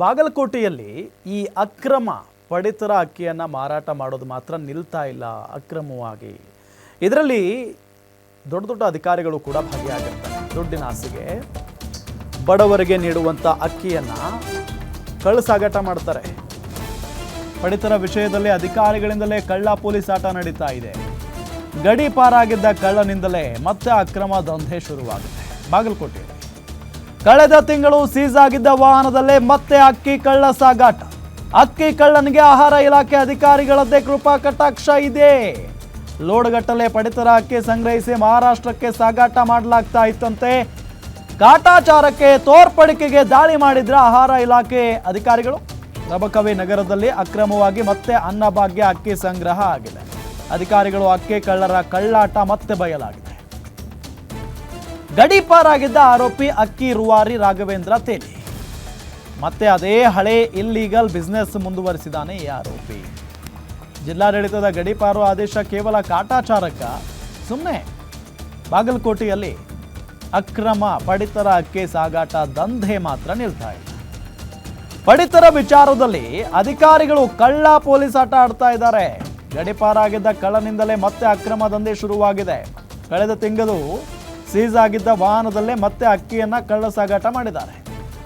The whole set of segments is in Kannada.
ಬಾಗಲಕೋಟೆಯಲ್ಲಿ ಈ ಅಕ್ರಮ ಪಡಿತರ ಅಕ್ಕಿಯನ್ನು ಮಾರಾಟ ಮಾಡೋದು ಮಾತ್ರ ನಿಲ್ತಾ ಇಲ್ಲ ಅಕ್ರಮವಾಗಿ. ಇದರಲ್ಲಿ ದೊಡ್ಡ ದೊಡ್ಡ ಅಧಿಕಾರಿಗಳು ಕೂಡ ಭಾಗಿಯಾಗಿರ್ತಾರೆ. ದುಡ್ಡಿನ ಆಸೆಗೆ ಬಡವರಿಗೆ ನೀಡುವಂಥ ಅಕ್ಕಿಯನ್ನು ಕಳ್ಳಸಾಗಾಟ ಮಾಡ್ತಾರೆ. ಪಡಿತರ ವಿಷಯದಲ್ಲಿ ಅಧಿಕಾರಿಗಳಿಂದಲೇ ಕಳ್ಳ ಪೊಲೀಸ್ ಆಟ ನಡೀತಾ ಇದೆ. ಗಡಿ ಪಾರಾಗಿದ್ದ ಕಳ್ಳನಿಂದಲೇ ಮತ್ತೆ ಅಕ್ರಮ ದಂಧೆ ಶುರುವಾಗುತ್ತೆ. ಬಾಗಲಕೋಟೆಯಲ್ಲಿ ಕಳೆದ ತಿಂಗಳು ಸೀಸ್ ಆಗಿದ್ದ ವಾಹನದಲ್ಲೇ ಮತ್ತೆ ಅಕ್ಕಿ ಕಳ್ಳ ಸಾಗಾಟ. ಅಕ್ಕಿ ಕಳ್ಳನಿಗೆ ಆಹಾರ ಇಲಾಖೆ ಅಧಿಕಾರಿಗಳದ್ದೇ ಕೃಪಾ ಕಟಾಕ್ಷ ಇದೆ. ಲೋಡ್ಗಟ್ಟಲೆ ಪಡಿತರ ಅಕ್ಕಿ ಸಂಗ್ರಹಿಸಿ ಮಹಾರಾಷ್ಟ್ರಕ್ಕೆ ಸಾಗಾಟ ಮಾಡಲಾಗ್ತಾ ಇತ್ತಂತೆ. ಕಾಟಾಚಾರಕ್ಕೆ ತೋರ್ಪಡಿಕೆಗೆ ದಾಳಿ ಮಾಡಿದ್ರ ಆಹಾರ ಇಲಾಖೆ ಅಧಿಕಾರಿಗಳು. ರಬಕವಿ ನಗರದಲ್ಲಿ ಅಕ್ರಮವಾಗಿ ಮತ್ತೆ ಅನ್ನಭಾಗ್ಯ ಅಕ್ಕಿ ಸಂಗ್ರಹ ಆಗಿದೆ. ಅಧಿಕಾರಿಗಳು ಅಕ್ಕಿ ಕಳ್ಳರ ಕಳ್ಳಾಟ ಮತ್ತೆ ಬಯಲಾಗಿದೆ. ಗಡೀಪಾರಾಗಿದ್ದ ಆರೋಪಿ ಅಕ್ಕಿ ರುವಾರಿ ರಾಘವೇಂದ್ರ ತೇಲಿ. ಮತ್ತೆ ಅದೇ ಹಳೆ ಇಲ್ಲೀಗಲ್ ಬಿಸ್ನೆಸ್ ಮುಂದುವರಿಸಿದಾನೆ ಈ ಆರೋಪಿ. ಜಿಲ್ಲಾಡಳಿತದ ಗಡೀಪಾರು ಆದೇಶ ಕೇವಲ ಕಾಟಾಚಾರಕ್ಕ ಸುಮ್ಮನೆ ಬಾಗಲಕೋಟೆಯಲ್ಲಿ ಅಕ್ರಮ ಪಡಿತರ ಅಕ್ಕಿ ಸಾಗಾಟ ದಂಧೆ ಮಾತ್ರ ನಿಲ್ತಾ ಇಲ್ಲ ಪಡಿತರ ವಿಚಾರದಲ್ಲಿ ಅಧಿಕಾರಿಗಳು ಕಳ್ಳ ಪೊಲೀಸ್ ಆಟ ಆಡ್ತಾ ಇದ್ದಾರೆ. ಗಡಿಪಾರಾಗಿದ್ದ ಕಳ್ಳನಿಂದಲೇ ಮತ್ತೆ ಅಕ್ರಮ ದಂಧೆ ಶುರುವಾಗಿದೆ. ಕಳೆದ ತಿಂಗಳು ಸೀಸ್ ಆಗಿದ್ದ ವಾಹನದಲ್ಲೇ ಮತ್ತೆ ಅಕ್ಕಿಯನ್ನ ಕಳ್ಳ ಸಾಗಾಟ ಮಾಡಿದ್ದಾರೆ.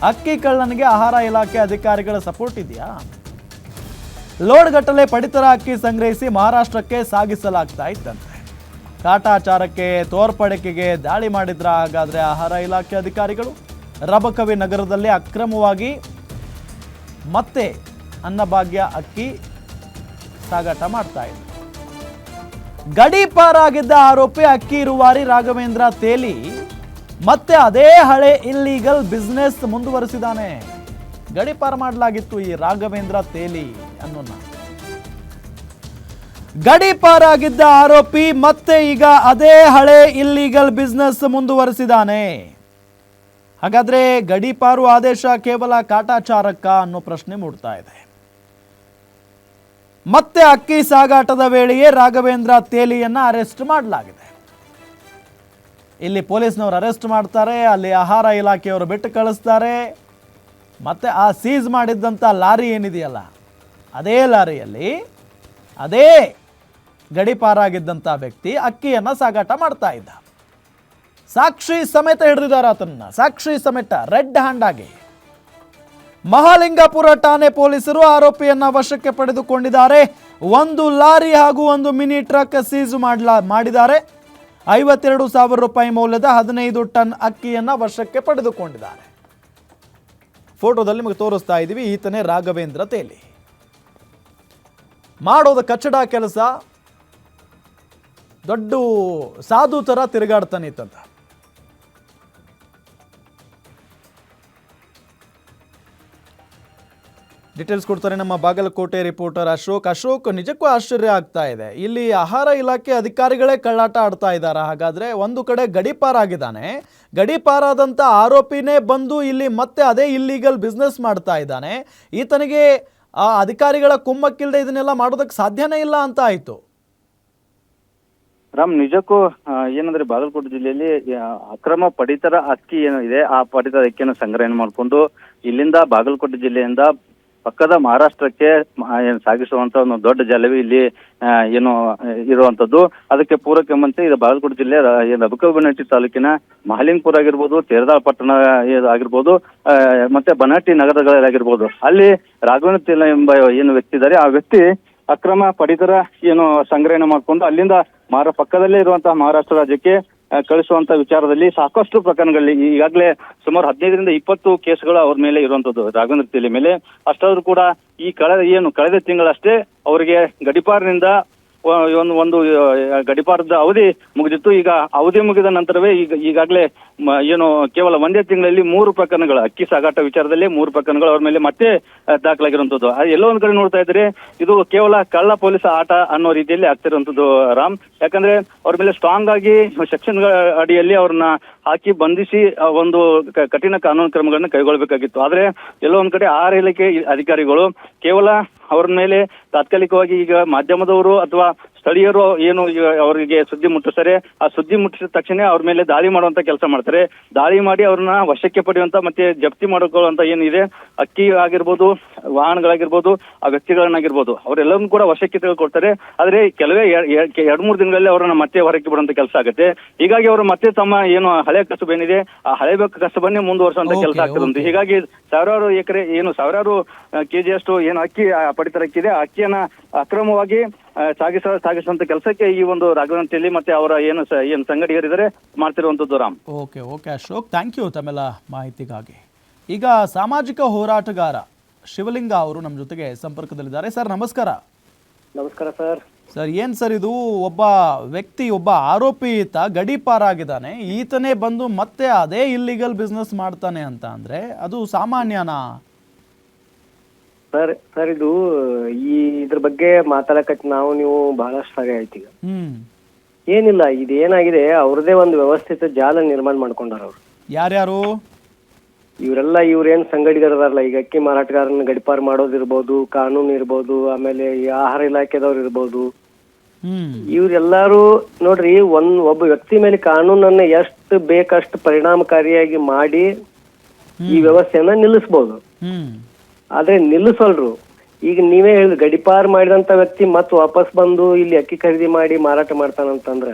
ಅಕ್ಕಿ ಕಳ್ಳನಿಗೆ ಆಹಾರ ಇಲಾಖೆ ಅಧಿಕಾರಿಗಳ ಸಪೋರ್ಟ್ ಇದೆಯಾ? ಲೋಡ್ ಗಟ್ಟಲೆ ಪಡಿತರ ಅಕ್ಕಿ ಸಂಗ್ರಹಿಸಿ ಮಹಾರಾಷ್ಟ್ರಕ್ಕೆ ಸಾಗಿಸಲಾಗ್ತಾ ಇತ್ತಂತೆ ಕಾಟಾಚಾರಕ್ಕೆ, ತೋರ್ಪಡಿಕೆಗೆ ದಾಳಿ ಮಾಡಿದ್ರ? ಹಾಗಾದ್ರೆ ಆಹಾರ ಇಲಾಖೆ ಅಧಿಕಾರಿಗಳು? ರಬಕವಿ ನಗರದಲ್ಲಿ ಅಕ್ರಮವಾಗಿ ಮತ್ತೆ ಅನ್ನಭಾಗ್ಯ ಅಕ್ಕಿ ಸಾಗಾಟ ಮಾಡ್ತಾ ಇದ್ರು ಗಡೀಪಾರಾಗಿದ್ದ ಆರೋಪಿ ಅಕ್ಕಿ ಇರುವಾರಿ ರಾಘವೇಂದ್ರ ತೇಲಿ ಮತ್ತೆ ಅದೇ ಹಳೆ ಇಲ್ಲೀಗಲ್ ಬಿಸ್ನೆಸ್ ಮುಂದುವರಿಸಿದ್ದಾನೆ. ಗಡೀಪಾರ ಮಾಡಲಾಗಿತ್ತು ಈ ರಾಘವೇಂದ್ರ ತೇಲಿ ಅನ್ನೋನ್ನ ಗಡೀಪಾರಾಗಿದ್ದ ಆರೋಪಿ ಮತ್ತೆ ಈಗ ಅದೇ ಹಳೆ ಇಲ್ಲೀಗಲ್ ಬಿಸ್ನೆಸ್ ಮುಂದುವರಿಸಿದ್ದಾನೆ. ಹಾಗಾದ್ರೆ ಗಡೀಪಾರು ಆದೇಶ ಕೇವಲ ಕಾಟಾಚಾರಕ್ಕ ಅನ್ನೋ ಪ್ರಶ್ನೆ ಮೂಡ್ತಾ ಇದೆ. ಮತ್ತೆ ಅಕ್ಕಿ ಸಾಗಾಟದ ವೇಳೆಯೇ ರಾಘವೇಂದ್ರ ತೇಲಿಯನ್ನ ಅರೆಸ್ಟ್ ಮಾಡಲಾಗಿದೆ. ಇಲ್ಲಿ ಪೊಲೀಸ್ನವರು ಅರೆಸ್ಟ್ ಮಾಡ್ತಾರೆ, ಅಲ್ಲಿ ಆಹಾರ ಇಲಾಖೆಯವರು ಬಿಟ್ಟು ಕಳಿಸ್ತಾರೆ. ಮತ್ತೆ ಆ ಸೀಸ್ ಮಾಡಿದ್ದಂಥ ಲಾರಿ ಏನಿದೆಯಲ್ಲ, ಅದೇ ಲಾರಿಯಲ್ಲಿ ಅದೇ ಗಡಿಪಾರಾಗಿದ್ದಂಥ ವ್ಯಕ್ತಿ ಅಕ್ಕಿಯನ್ನು ಸಾಗಾಟ ಮಾಡ್ತಾ ಇದ್ದ. ಸಾಕ್ಷಿ ಸಮೇತ ಹಿಡಿದಿದ್ದಾರೆ ಆತನನ್ನು. ಸಾಕ್ಷಿ ಸಮೇತ ರೆಡ್ ಹ್ಯಾಂಡ್ ಆಗಿ. ಮಹಾಲಿಂಗಪುರ ಠಾಣೆ ಪೊಲೀಸರು ಆರೋಪಿಯನ್ನ ವಶಕ್ಕೆ ಪಡೆದುಕೊಂಡಿದ್ದಾರೆ. ಒಂದು ಲಾರಿ ಹಾಗೂ ಒಂದು ಮಿನಿ ಟ್ರಕ್ ಸೀಸ್ ಮಾಡಲಾ, ಮಾಡಿದ್ದಾರೆ. ಐವತ್ತೆರಡು ಸಾವಿರ ರೂಪಾಯಿ ಮೌಲ್ಯದ ಹದಿನೈದು ಟನ್ ಅಕ್ಕಿಯನ್ನ ವಶಕ್ಕೆ ಪಡೆದುಕೊಂಡಿದ್ದಾರೆ. ಫೋಟೋದಲ್ಲಿ ನಿಮಗೆ ತೋರಿಸ್ತಾ ಇದ್ದೀವಿ ಈತನೇ ರಾಘವೇಂದ್ರ ತೇಲಿ. ಮಾಡೋದು ಕಚ್ಚಡ ಕೆಲಸ. ದೊಡ್ಡ ಸಾಧು ಥರ ತಿರುಗಾಡ್ತಾನೆ ಇತ್ತಂತ ಡೀಟೇಲ್ಸ್ ಕೊಡ್ತಾರೆ ನಮ್ಮ ಬಾಗಲಕೋಟೆ ರಿಪೋರ್ಟರ್ ಅಶೋಕ್. ಅಶೋಕ್, ನಿಜಕ್ಕೂ ಆಶ್ಚರ್ಯ ಆಗ್ತಾ ಇದೆ. ಇಲ್ಲಿ ಆಹಾರ ಇಲಾಖೆ ಅಧಿಕಾರಿಗಳೇ ಕಳ್ಳಾಟ ಆಡ್ತಾ ಇದ್ದಾರೆ. ಹಾಗಾದ್ರೆ ಒಂದು ಕಡೆ ಗಡಿಪಾರಾಗಿದ್ದಾನೆ. ಗಡಿಪಾರಾದಂಥ ಆರೋಪಿನೇ ಬಂದು ಇಲ್ಲಿ ಮತ್ತೆ ಅದೇ ಇಲ್ಲೀಗಲ್ ಬಿಸ್ನೆಸ್ ಮಾಡ್ತಾ ಇದ್ದಾನೆ. ಈತನಿಗೆ ಆ ಅಧಿಕಾರಿಗಳ ಕುಮ್ಮಕ್ಕಿಲ್ಲದೆ ಇದನ್ನೆಲ್ಲ ಮಾಡೋದಕ್ಕೆ ಸಾಧ್ಯನೇ ಇಲ್ಲ ಅಂತ ಆಯಿತು. ರಾಮ್, ನಿಜಕ್ಕೂ ಏನಂದ್ರೆ ಬಾಗಲಕೋಟೆ ಜಿಲ್ಲೆಯಲ್ಲಿ ಅಕ್ರಮ ಪಡಿತರ ಅಕ್ಕಿ ಏನಿದೆ ಆ ಪಡಿತರ ಅಕ್ಕಿಯನ್ನು ಸಂಗ್ರಹಣೆ ಮಾಡಿಕೊಂಡು ಇಲ್ಲಿಂದ ಬಾಗಲಕೋಟೆ ಜಿಲ್ಲೆಯಿಂದ ಪಕ್ಕದ ಮಹಾರಾಷ್ಟ್ರಕ್ಕೆ ಸಾಗಿಸುವಂತ ಒಂದು ದೊಡ್ಡ ಜಲವಿ ಇಲ್ಲಿ ಏನು ಇರುವಂತದ್ದು. ಅದಕ್ಕೆ ಪೂರಕ ಎಂಬಂತೆ ಇದು ಬಾಗಲಕೋಟೆ ಜಿಲ್ಲೆ ರಬಕಬನಹಟ್ಟಿ ತಾಲೂಕಿನ ಮಹಾಲಿಂಗ್ಪುರ ಆಗಿರ್ಬೋದು, ತೇರದಾಳ್ ಪಟ್ಟಣ ಆಗಿರ್ಬೋದು ಮತ್ತೆ ಬನಾಟಿ ನಗರಗಳಾಗಿರ್ಬೋದು ಅಲ್ಲಿ ರಾಘವೇಂದ್ರ ತಿಲ್ಲ ಎಂಬ ಏನು ವ್ಯಕ್ತಿ ಇದ್ದಾರೆ. ಆ ವ್ಯಕ್ತಿ ಅಕ್ರಮ ಪಡಿತರ, ಏನು, ಸಂಗ್ರಹಣೆ ಮಾಡಿಕೊಂಡು ಅಲ್ಲಿಂದ ಮಾರ, ಪಕ್ಕದಲ್ಲೇ ಇರುವಂತಹ ಮಹಾರಾಷ್ಟ್ರ ರಾಜ್ಯಕ್ಕೆ ಕಳಿಸುವಂತ ವಿಚಾರದಲ್ಲಿ ಸಾಕಷ್ಟು ಪ್ರಕರಣಗಳಲ್ಲಿ ಈಗಾಗಲೇ ಸುಮಾರು ಹದಿನೈದರಿಂದ ಇಪ್ಪತ್ತು ಕೇಸ್ಗಳು ಅವ್ರ ಮೇಲೆ ಇರುವಂತದ್ದು ರಾಘವೇಂದ್ರ ತಿಳಿ ಮೇಲೆ. ಅಷ್ಟಾದ್ರೂ ಕೂಡ ಈ ಕಳೆದ ಏನು ಕಳೆದ ತಿಂಗಳಷ್ಟೇ ಅವರಿಗೆ ಗಡಿಪಾರಿನಿಂದ ಒಂದು ಒಂದು ಗಡಿಪಾರದ ಅವಧಿ ಮುಗಿದಿತ್ತು. ಈಗ ಅವಧಿ ಮುಗಿದ ನಂತರವೇ ಈಗ, ಈಗಾಗಲೇ ಏನು, ಕೇವಲ ಒಂದೇ ತಿಂಗಳಲ್ಲಿ ಮೂರು ಪ್ರಕರಣಗಳು, ಅಕ್ಕಿ ಸಾಗಾಟ ವಿಚಾರದಲ್ಲಿ ಮೂರು ಪ್ರಕರಣಗಳು ಅವರ ಮೇಲೆ ಮತ್ತೆ ದಾಖಲಾಗಿರುವಂತದ್ದು ಎಲ್ಲೋ ಒಂದ್ ಕಡೆ ನೋಡ್ತಾ ಇದ್ರೆ ಇದು ಕೇವಲ ಕಳ್ಳ ಪೊಲೀಸ್ ಆಟ ಅನ್ನೋ ರೀತಿಯಲ್ಲಿ ಆಗ್ತಿರುವಂತದ್ದು ರಾಮ್. ಯಾಕಂದ್ರೆ ಅವ್ರ ಮೇಲೆ ಸ್ಟ್ರಾಂಗ್ ಆಗಿ ಸೆಕ್ಷನ್ ಅಡಿಯಲ್ಲಿ ಅವ್ರನ್ನ ಹಾಕಿ ಬಂಧಿಸಿ ಒಂದು ಕಠಿಣ ಕಾನೂನು ಕ್ರಮಗಳನ್ನು ಕೈಗೊಳ್ಳಬೇಕಾಗಿತ್ತು. ಆದ್ರೆ ಎಲ್ಲೋ ಒಂದ್ ಕಡೆ ಆಹಾರ ಇಲಾಖೆ ಅಧಿಕಾರಿಗಳು ಕೇವಲ ಅವರ ಮೇಲೆ ತಾತ್ಕಾಲಿಕವಾಗಿ ಈಗ ಮಾಧ್ಯಮದವರು ಅಥವಾ ಸ್ಥಳೀಯರು ಏನು ಅವರಿಗೆ ಸುದ್ದಿ ಮುಟ್ಟಿಸ್ತಾರೆ ಆ ಸುದ್ದಿ ಮುಟ್ಟಿಸಿದ ತಕ್ಷಣ ಅವ್ರ ಮೇಲೆ ದಾಳಿ ಮಾಡುವಂತ ಕೆಲಸ ಮಾಡ್ತಾರೆ. ದಾಳಿ ಮಾಡಿ ಅವ್ರನ್ನ ವಶಕ್ಕೆ ಪಡೆಯುವಂತ ಮತ್ತೆ ಜಪ್ತಿ ಮಾಡಿಕೊಳ್ಳುವಂತ ಏನಿದೆ ಅಕ್ಕಿ ಆಗಿರ್ಬೋದು ವಾಹನಗಳಾಗಿರ್ಬೋದು ಆ ವ್ಯಕ್ತಿಗಳನ್ನಾಗಿರ್ಬೋದು ಅವರೆಲ್ಲರನ್ನು ಕೂಡ ವಶಕ್ಕೆ ತೆಗೆದುಕೊಳ್ತಾರೆ ಆದ್ರೆ ಕೆಲವೇ ಎರಡ್ ಮೂರು ದಿನಗಳಲ್ಲಿ ಅವರನ್ನ ಮತ್ತೆ ಹೊರಕ್ಕೆ ಬಿಡುವಂತ ಕೆಲಸ ಆಗುತ್ತೆ. ಹೀಗಾಗಿ ಅವರು ಮತ್ತೆ ತಮ್ಮ ಏನು ಹಳೆ ಕಸಬು ಏನಿದೆ ಆ ಹಳೆ ಕಸಬನ್ನೇ ಮುಂದುವರಿಸುವಂತ ಕೆಲಸ ಆಗ್ತದಂತೆ. ಹೀಗಾಗಿ ಸಾವಿರಾರು ಎಕರೆ ಏನು ಸಾವಿರಾರು ಕೆಜಿಯಷ್ಟು ಏನು ಅಕ್ಕಿ ಪಡಿತರ ಅಕ್ಕಿ ಇದೆ ಆ ಅಕ್ಕಿಯನ್ನ ಅಕ್ರಮವಾಗಿ ಸಾಗಿಸ ಸಾಗಿಸುವಂತ ಕೆಲಸಕ್ಕೆ ಈ ಒಂದು ರಾಘವಂತಿಯಲ್ಲಿ ಮತ್ತೆ ಅವರ ಏನು ಏನು ಸಂಗಡಿಗರಿದ್ದಾರೆ ಮಾಡ್ತಿರುವಂತದ್ದು Ram. Okay okay Ashok thank you ತಮ್ಮೆಲ್ಲ ಮಾಹಿತಿಗಾಗಿ. ಈಗ ಸಾಮಾಜಿಕ ಹೋರಾಟಗಾರ ಶಿವಲಿಂಗ ಅವರು ನಮ್ಮ ಜೊತೆಗೆ ಸಂಪರ್ಕದಲ್ಲಿದ್ದಾರೆ. ಸರ್ ನಮಸ್ಕಾರ. ನಮಸ್ಕಾರ ಸರ್. ಸರ್ ಏನು ಸರ್ ಇದು? ಒಬ್ಬ ವ್ಯಕ್ತಿ ಒಬ್ಬ ಆರೋಪಿ ಈತ ಗಡೀಪಾರಾಗಿದ್ದಾನೆ. ಈತನೇ ಬಂದು ಮತ್ತೆ ಅದೇ ಇಲ್ಲಿಗಲ್ ಬಿಸ್ನೆಸ್ ಮಾಡ್ತಾನೆ ಅಂತ ಅಂದರೆ ಅದು ಸಾಮಾನ್ಯನಾ? ಸರ್ ಸರ್ ಇದು ಈ ಇದ್ರ ಬಗ್ಗೆ ಮಾತಾಡಕತ್ ನಾವು ನೀವು ಬಹಳಷ್ಟು ಸಾರಿ ಆಯ್ತು ಈಗ ಏನಿಲ್ಲ ಇದು ಏನಾಗಿದೆ ಅವ್ರದೇ ಒಂದು ವ್ಯವಸ್ಥಿತ ಜಾಲ ನಿರ್ಮಾಣ ಮಾಡ್ಕೊಂಡಾರ ಅವ್ರು. ಯಾರ್ಯಾರು? ಇವರೆಲ್ಲ ಇವ್ರೇನ್ ಸಂಗಡಿಗರದಾರಲ್ಲ ಈಗ ಅಕ್ಕಿ ಮಾರಾಟಗಾರನ ಗಡಿಪಾರು ಮಾಡೋದಿರ್ಬೋದು ಕಾನೂನು ಇರ್ಬೋದು ಆಮೇಲೆ ಈ ಆಹಾರ ಇಲಾಖೆದವ್ರು ಇರ್ಬೋದು. ಇವ್ರೆಲ್ಲಾರು ನೋಡ್ರಿ ಒಂದ್ ಒಬ್ಬ ವ್ಯಕ್ತಿ ಮೇಲೆ ಕಾನೂನನ್ನ ಎಷ್ಟು ಬೇಕಷ್ಟು ಪರಿಣಾಮಕಾರಿಯಾಗಿ ಮಾಡಿ ಈ ವ್ಯವಸ್ಥೆಯನ್ನ ನಿಲ್ಲಿಸ್ಬೋದು. ಆದ್ರೆ ನಿಲ್ಲಿಸಲ್ರು. ಈಗ ನೀವೇ ಹೇಳಿದ್ರು ಗಡಿಪಾರ್ ಮಾಡಿದಂತ ವ್ಯಕ್ತಿ ಮತ್ತೆ ವಾಪಸ್ ಬಂದು ಇಲ್ಲಿ ಅಕ್ಕಿ ಖರೀದಿ ಮಾಡಿ ಮಾರಾಟ ಮಾಡ್ತಾನಂತಂದ್ರ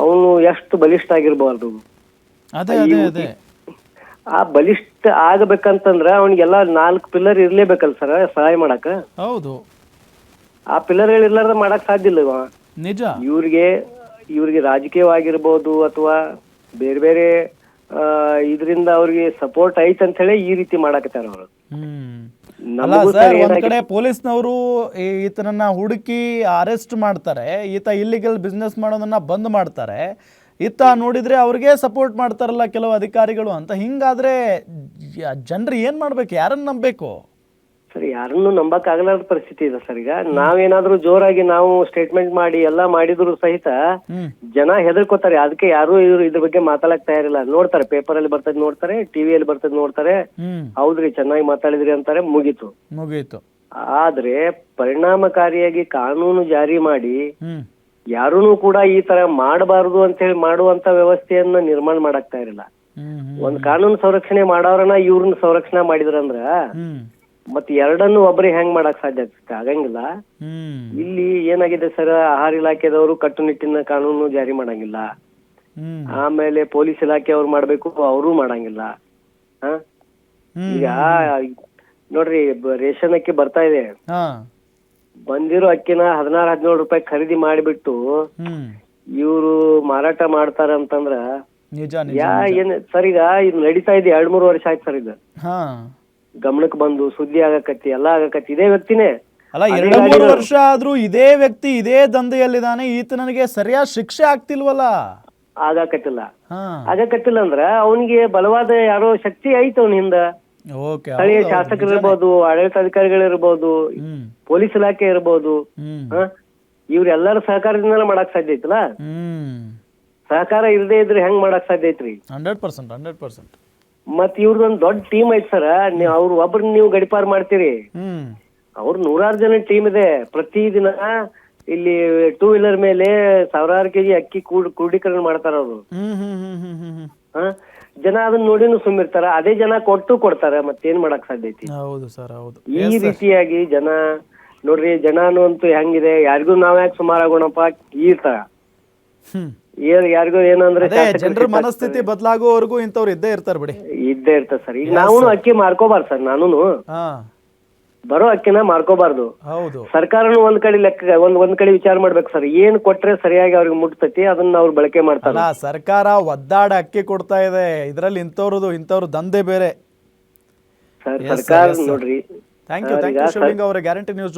ಅವನು ಎಷ್ಟು ಬಲಿಷ್ಠ ಆಗಿರ್ಬಾರ್ದು. ಅದೇ ಅದೇ ಅದೇ. ಆ ಬಲಿಷ್ಠ ಆಗಬೇಕಂತಂದ್ರ ಅವನಿಗೆಲ್ಲ ನಾಲ್ಕು ಪಿಲ್ಲರ್ ಇರ್ಲೇಬೇಕಲ್ಲ ಸರ್ ಸಹಾಯ ಮಾಡಕ? ಹೌದು. ಆ ಪಿಲ್ಲರ್ ಇರ್ಲಾರ್ದ ಮಾಡಕ್ ಸಾಧ್ಯ ಇಲ್ಲ ಇವ ನಿಜ. ಇವ್ರಿಗೆ ಇವ್ರಿಗೆ ರಾಜಕೀಯವಾಗಿರ್ಬೋದು ಅಥವಾ ಬೇರೆ ಬೇರೆ ಇದರಿಂದ ಅವ್ರಿಗೆ ಸಪೋರ್ಟ್ ಐತ್ ಅಂತ ಹೇಳಿ ಈ ರೀತಿ ಮಾಡಾಕತ್ತಾರ ಅವರು. ಅಲ್ಲ ಸರ್ ಒಂದ್ ಕಡೆ ಪೊಲೀಸ್ನವರು ಈತನನ್ನ ಹುಡುಕಿ ಅರೆಸ್ಟ್ ಮಾಡ್ತಾರೆ ಈತ ಇಲ್ಲಿಗಲ್ ಬಿಸ್ನೆಸ್ ಮಾಡೋದನ್ನ ಬಂದ್ ಮಾಡ್ತಾರೆ. ಈತ ನೋಡಿದ್ರೆ ಅವ್ರಿಗೆ ಸಪೋರ್ಟ್ ಮಾಡ್ತಾರಲ್ಲ ಕೆಲವು ಅಧಿಕಾರಿಗಳು ಅಂತ. ಹಿಂಗಾದ್ರೆ ಜನರು ಏನ್ ಮಾಡ್ಬೇಕು? ಯಾರನ್ನ ನಂಬೇಕು ಸರ್ ಯಾರನ್ನು ನಂಬಕ್ ಆಗಲಾರದ ಪರಿಸ್ಥಿತಿ ಇದೆ ಸರ್ ಈಗ. ನಾವೇನಾದ್ರೂ ಜೋರಾಗಿ ನಾವು ಸ್ಟೇಟ್ಮೆಂಟ್ ಮಾಡಿ ಎಲ್ಲಾ ಮಾಡಿದ್ರು ಸಹಿತ ಜನ ಹೆದರ್ಕೋತಾರೆ. ಅದಕ್ಕೆ ಯಾರು ಇವ್ರು ಇದ್ರ ಬಗ್ಗೆ ಮಾತಾಡಕ್ ತಯಾರಿಲ್ಲ. ನೋಡ್ತಾರೆ ಪೇಪರ್ ಅಲ್ಲಿ ಬರ್ತದ್ ನೋಡ್ತಾರೆ ಟಿವಿಯಲ್ಲಿ ಬರ್ತದ್ ನೋಡ್ತಾರೆ. ಹೌದ್ರಿ ಚೆನ್ನಾಗಿ ಮಾತಾಡಿದ್ರಿ ಅಂತಾರೆ ಮುಗೀತು. ಮುಗೀತು. ಆದ್ರೆ ಪರಿಣಾಮಕಾರಿಯಾಗಿ ಕಾನೂನು ಜಾರಿ ಮಾಡಿ ಯಾರೂನು ಯಾರೂ ಕೂಡ ಈ ತರ ಮಾಡಬಾರದು ಅಂತ ಹೇಳಿ ಮಾಡುವಂತ ವ್ಯವಸ್ಥೆಯನ್ನ ನಿರ್ಮಾಣ ಮಾಡಾಕ್ತಾ ಇರಲಿಲ್ಲ ಒಂದ್ ಕಾನೂನು ಸಂರಕ್ಷಣೆ ಮಾಡೋರನ್ನ ಇವ್ರನ್ನ ಸಂರಕ್ಷಣೆ ಮಾಡಿದ್ರಂದ್ರ ಹ್ಮ್ ಮತ್ ಎರಡನ್ನು ಒಬ್ಬರಿಗೆ ಹೆಂಗ್ ಮಾಡಕ್ ಸಾಧ್ಯ ಆಗ್ತದೆ ಆಗಂಗಿಲ್ಲ. ಹ್ಮ್. ಇಲ್ಲಿ ಏನಾಗಿದೆ ಸರ್ ಆಹಾರ ಇಲಾಖೆದವರು ಕಟ್ಟುನಿಟ್ಟಿನ ಕಾನೂನು ಜಾರಿ ಮಾಡಂಗಿಲ್ಲ. ಹ್ಮ್. ಆಮೇಲೆ ಪೊಲೀಸ್ ಇಲಾಖೆ ಅವ್ರು ಮಾಡ್ಬೇಕು ಅವರು ಮಾಡಂಗಿಲ್ಲ. ಹ? ಈಗ ನೋಡ್ರಿ ಬ- ರೇಷನ್ ಅಕ್ಕಿ ಬರ್ತಾ ಇದೆ. ಹಾ. ಬಂದಿರೋ ಅಕ್ಕಿನ ಹದಿನಾರು ಹದಿನೇಳು ರೂಪಾಯಿ ಖರೀದಿ ಮಾಡಿಬಿಟ್ಟು ಹ್ಮ್. ಇವರು ಮಾರಾಟ ಮಾಡ್ತಾರ ಅಂತಂದ್ರ ನಿಜ ನಿಜ ಯಾ ಏನ್ ಸರ್ ಈಗ ಇದು ನಡೀತಾ ಇದೆ ಎರಡ್ ಮೂರು ವರ್ಷ ಆಯ್ತು ಸರ್ ಇದು. ಹಾ. ಗಮನಕ್ಕೆ ಬಂದು ಸುದ್ದಿ ಆಗಕತ್ತಿ ಎಲ್ಲ ಆಗಕತ್ತಿ ಇದೇ ವ್ಯಕ್ತಿನೇ. ಅಲ್ಲ ಎರಡು ಮೂರು ವರ್ಷ ಆದ್ರೂ ಇದೇ ವ್ಯಕ್ತಿ ಇದೇ ದಂಧೆಯಲ್ಲಿದ್ದಾನೆ ಈತ ನನಗೆ ಸರಿಯಾದ ಶಿಕ್ಷೆ ಆಗ್ತಿಲ್ವಲ್ಲ? ಆಗಕತ್ತಿಲ್ಲ. ಹಾ. ಆಗಕತ್ತಿಲ್ಲ ಅಂದ್ರ ಅವನಿಗೆ ಬಲವಾದ ಯಾರೋ ಶಕ್ತಿ ಐತೆ ಅವನ ಹಿಂದ. ಓಕೆ ಸ್ಥಳೀಯ ಶಾಸಕರು ಇರ್ಬೋದು ಆಡಳಿತಾಧಿಕಾರಿಗಳು ಇರ್ಬೋದು ಹ್ಮ್. ಪೊಲೀಸ್ ಇಲಾಖೆ ಇರ್ಬೋದು ಹ್ಮ್. ಹ? ಇವ್ರೆಲ್ಲರ ಸಹಕಾರದಿಂದಲೇ ಮಾಡಕ್ ಸಾಧ್ಯ ಐತಲ್ಲ? ಹ್ಮ್. ಸಹಕಾರ ಇಲ್ಲದೆ ಇದ್ರೆ ಹೆಂಗ್ ಮಾಡಕ್ ಸಾಧ್ಯ ಐತ್ರಿ? Hundred percent hundred percent. ಮತ್ ಇವ್ರದೊಂದ್ ದೊಡ್ಡ ಟೀಮ್ ಐತ್ ಸರ್ ಅವ್ರ ಒಬ್ರನ್ನ ನೀವು ಗಡಿಪಾರ್ ಮಾಡ್ತೀರಿ. ಹ್ಮ್. ಅವ್ರ ನೂರಾರು ಜನ ಟೀಮ್ ಇದೆ. ಪ್ರತಿದಿನ ಇಲ್ಲಿ ಟೂ ವೀಲರ್ ಮೇಲೆ ಸಾವಿರಾರು ಕೆಜಿ ಅಕ್ಕಿ ಕೂಡ ಕ್ರೋಢೀಕರಣ ಮಾಡ್ತಾರ ಅವರು. ಹ್ಮ್ ಹ್ಮ್ ಹ್ಮ್ ಹ್ಮ್ ಹ್ಮ್ ಹ್ಮ್. ಹ? ಜನ ಅದನ್ನ ನೋಡಿನು ಸುಮ್ಮಿರ್ತಾರ ಅದೇ ಜನ ಕೊಟ್ಟು ಕೊಡ್ತಾರ. ಮತ್ತೇನ್ ಮಾಡಕ್ ಸಾಧ್ಯ ಐತಿ? ಹೌದು ಸರ್ ಹೌದು. ಈ ರೀತಿಯಾಗಿ ಜನ ನೋಡ್ರಿ ಜನಾನು ಅಂತೂ ಹೆಂಗಿದೆ. ಯಾರಿಗೂ ನಾವ್ ಯಾಕೆ ಸುಮಾರಾಗೋಣಪ್ಪ ಈ ತರ. ಹ್ಮ್. ಏನ್ ಯಾರಿಗೂ ಏನಂದ್ರೆ ಅದೇ ಜನರ ಮನಸ್ಥಿತಿ ಬದಲಾಗೋವರೆಗೂ ಇಂಥವ್ರು ಇದ್ದೇ ಇರ್ತಾರೆ ಬಿಡಿ. ಇದ್ದೇ ಇರ್ತದೆ ಸರ್. ಈಗ ನಾವು ಅಕ್ಕಿ ಮಾರ್ಕೋಬಾರ್ದು ಸರ್ ನಾನು ಹಾ. ಬರೋ ಅಕ್ಕಿನ ಮಾರ್ಕೋಬಾರ್ದು. ಹೌದು. ಸರ್ಕಾರನು ಒಂದ್ ಕಡೆ ಲೆಕ್ಕ ಒಂದ್ ಒಂದ್ ಕಡೆ ವಿಚಾರ ಮಾಡ್ಬೇಕು ಸರ್. ಏನ್ ಕೊಟ್ರೆ ಸರಿಯಾಗಿ ಅವ್ರಿಗೆ ಮುಟ್ತತಿ ಅದನ್ನ ಅವ್ರು ಬಳಕೆ ಮಾಡ್ತಾರೆ. ಅಲ್ಲ ಸರ್ಕಾರ ಒದ್ದಾಡ ಅಕ್ಕಿ ಕೊಡ್ತಾ ಇದೆ. ಇದರಲ್ಲಿ ಇಂಥವ್ರದ್ದು ಇಂಥವ್ರ ದಂಧೆ ಬೇರೆ. ಸರ್ Yes, sir, ಸರ್ಕಾರ yes, sir. ನೋಡ್ರಿ. Thank you thank you Shivalinga ಅವರ ಗ್ಯಾರಂಟಿ ನ್ಯೂಸ್